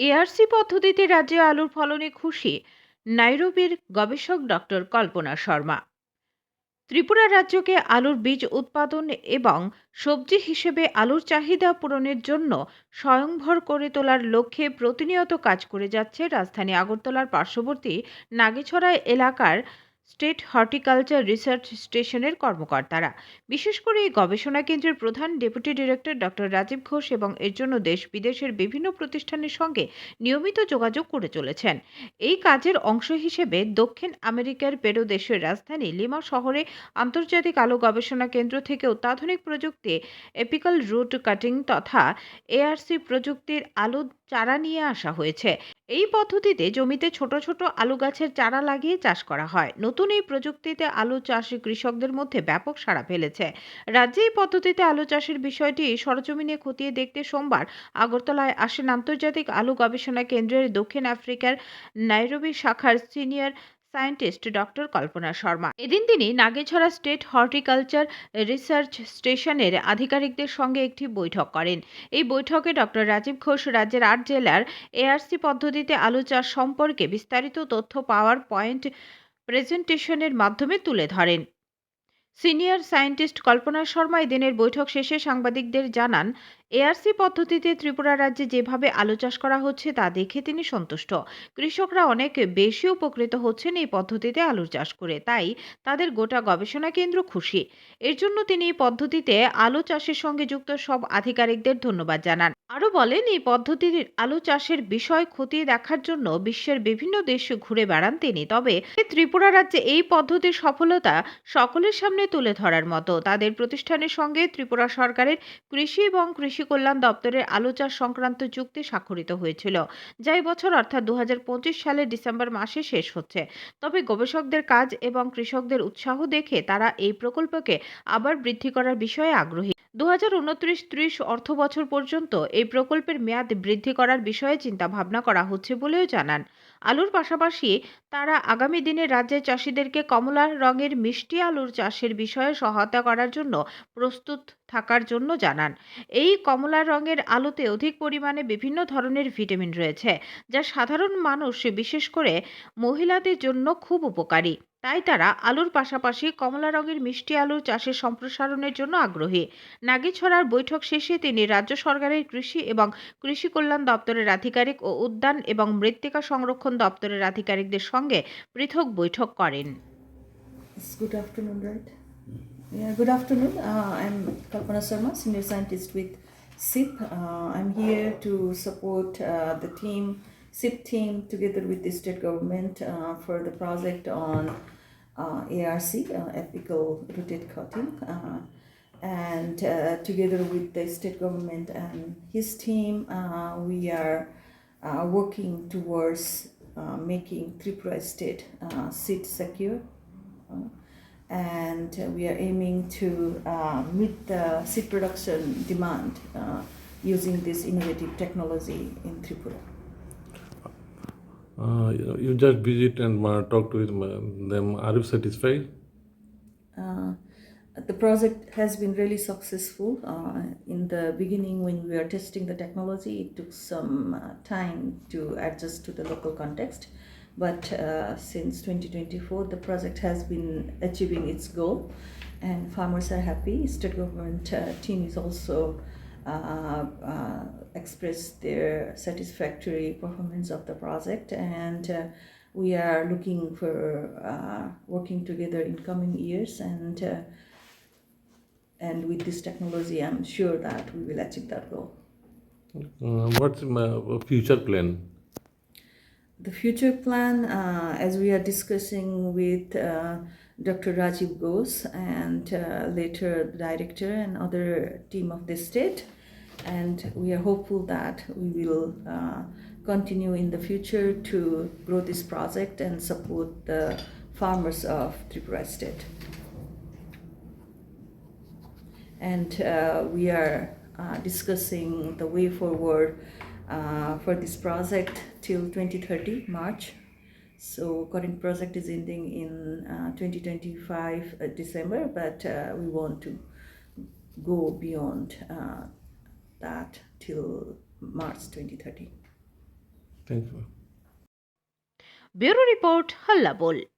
ARC পদ্ধতিতে রাজ্যে আলুর ফলনে খুশি নাইরোবির গবেষক ডক্টর কল্পনা শর্মা। ত্রিপুরা রাজ্যকে আলুর বীজ উৎপাদন এবং সবজি হিসেবে আলুর চাহিদা পূরণের জন্য স্বয়ংভর করে তোলার লক্ষ্যে প্রতিনিয়ত কাজ করে যাচ্ছে রাজধানী আগরতলার পার্শ্ববর্তী নাগেছড়া এলাকার স্টেট হর্টিকালচার রিসার্চ স্টেশনের কর্মকর্তারা। বিশেষ করে এই গবেষণা কেন্দ্রের প্রধান deputy director doctor Rajib Ghosh এবং এর জন্য দেশ বিদেশের বিভিন্ন প্রতিষ্ঠানের সঙ্গে নিয়মিত যোগাযোগ করে চলেছেন। এই কাজের অংশ হিসেবে দক্ষিণ আমেরিকার পেরু দেশের রাজধানী লিমা শহরে আন্তর্জাতিক আলো গবেষণা কেন্দ্র থেকে অত্যাধুনিক প্রযুক্তি এপিক্যাল রুট কাটিং তথা এআরসি প্রযুক্তির আলু চারা নিয়ে আসা হয়েছে। এই পদ্ধতিতে জমিতে ছোট ছোট আলু গাছের চারা লাগিয়ে চাষ করা হয়। নতুন এই প্রযুক্তিতে আলু চাষ কৃষকদের মধ্যে ব্যাপক সাড়া ফেলেছে। রাজ্যে এই পদ্ধতিতে আলু চাষের বিষয়টি সরজমিনে খতিয়ে দেখতে সোমবার আগরতলায় আসেন আন্তর্জাতিক আলু গবেষণা কেন্দ্রের দক্ষিণ আফ্রিকার নাইরোবি শাখার senior scientist doctor Kalpana Sharma. এদিন তিনি নাগেছড়া স্টেট হর্টিকালচার রিসার্চ স্টেশনের আধিকারিকদের সঙ্গে একটি বৈঠক করেন। এই বৈঠকে ডক্টর রাজীব ঘোষ রাজ্যের আট জেলার এআরসি পদ্ধতিতে আলু চাষ সম্পর্কে বিস্তারিত তথ্য পাওয়ার পয়েন্ট প্রেজেন্টেশনের মাধ্যমে তুলে ধরেন। সিনিয়র সায়েন্টিস্ট কল্পনা শর্মা এদিনের বৈঠক শেষে সাংবাদিকদের জানান এআরসি পদ্ধতিতে ত্রিপুরা রাজ্যে যেভাবে আলু চাষ করা হচ্ছে তা দেখে তিনি সন্তুষ্ট। কৃষকরা অনেক বেশি উপকৃত হচ্ছেন এই পদ্ধতিতে আলু চাষ করে, তাই তাদের গোটা গবেষণা কেন্দ্র খুশি। এর জন্য তিনি এই পদ্ধতিতে আলু চাষের সঙ্গে যুক্ত সব আধিকারিকদের ধন্যবাদ জানান। আরও বলেন, এই পদ্ধতির আলু চাষের বিষয় খতিয়ে দেখার জন্য বিশ্বের বিভিন্ন দেশ ঘুরে বেড়ান তিনি, তবে ত্রিপুরা রাজ্যে এই পদ্ধতির সফলতা সকলের সামনে তুলে ধরার মতো। তাদের প্রতিষ্ঠানের সঙ্গে ত্রিপুরা সরকারের কৃষি এবং কৃষি কল্যাণ দপ্তরের আলু চাষ সংক্রান্ত চুক্তি স্বাক্ষরিত হয়েছিল, যা বছর অর্থাৎ দুহাজার পঁচিশ সালের ডিসেম্বর মাসে শেষ হচ্ছে। তবে গবেষকদের কাজ এবং কৃষকদের উৎসাহ দেখে তারা এই প্রকল্পকে আবার বৃদ্ধি করার বিষয়ে আগ্রহী। দু হাজার উনত্রিশ ত্রিশ অর্থ বছর পর্যন্ত এই প্রকল্পের মেয়াদ বৃদ্ধি করার বিষয়ে চিন্তা ভাবনা করা হচ্ছে বলেও জানান। আলুর পাশাপাশি তারা আগামী দিনে রাজ্যের চাষিদেরকে কমলা রঙের মিষ্টি আলুর চাষের বিষয়ে সহায়তা করার জন্য প্রস্তুত থাকার জন্য জানান। এই কমলা রঙের আলুতে অধিক পরিমাণে বিভিন্ন ধরনের ভিটামিন রয়েছে, যা সাধারণ মানুষ, বিশেষ করে মহিলাদের জন্য খুব উপকারী। তাই তারা আলুর পাশাপাশি কমলা রঙের মিষ্টি আলুর চাষের সম্প্রসারণের জন্য আগ্রহী নাগিছড়ার বৈঠক শেষে তিনি রাজ্য সরকারের কৃষি এবং কৃষি কল্যাণ দপ্তরের আধিকারিক ও উদ্যান এবং মৃত্তিকা সংরক্ষণ দপ্তরের আধিকারিকদের সঙ্গে পৃথক বৈঠক করেন afternoon, right? Yeah, good afternoon. Uh, I'm Kalpana Sharma, senior scientist with SIP. Uh, I'm here to support uh, SIP team, together with the state government uh, for the project on uh, ARC, uh, apical rotate cutting. Uh, and uh, together with the state government and his team, uh, we are uh, working towards uh, making Tripura state uh, seat secure. Uh, and we are aiming to uh, meet the seed production demand uh, using this innovative technology in Tripura. Uh, you, you just visit and uh, talk to them. them. Are you satisfied? Uh, the project has been really successful. Uh, in the beginning, when we were testing the technology, it took some uh, time to adjust to the local context. But uh, since 2024, the project has been achieving its goal, and farmers are happy. State government uh, team is also uh, uh, expressed their satisfactory performance of the project, and uh, we are looking for uh, working together in coming years and. Uh, and with this technology, I'm sure that we will achieve that goal. Uh, what's my future plan? The future plan, uh, as we are discussing with uh, Dr. Rajiv Ghosh and uh, later the director and other team of the state, and we are hopeful that we will uh, continue in the future to grow this project and support the farmers of Tripura state. and uh, we are uh, discussing the way forward uh, for this project till 2030 March. So current project is ending in uh, 2025 uh, December, but we want to go beyond that till March 2030. Thank you. Bureau Report Hallabol.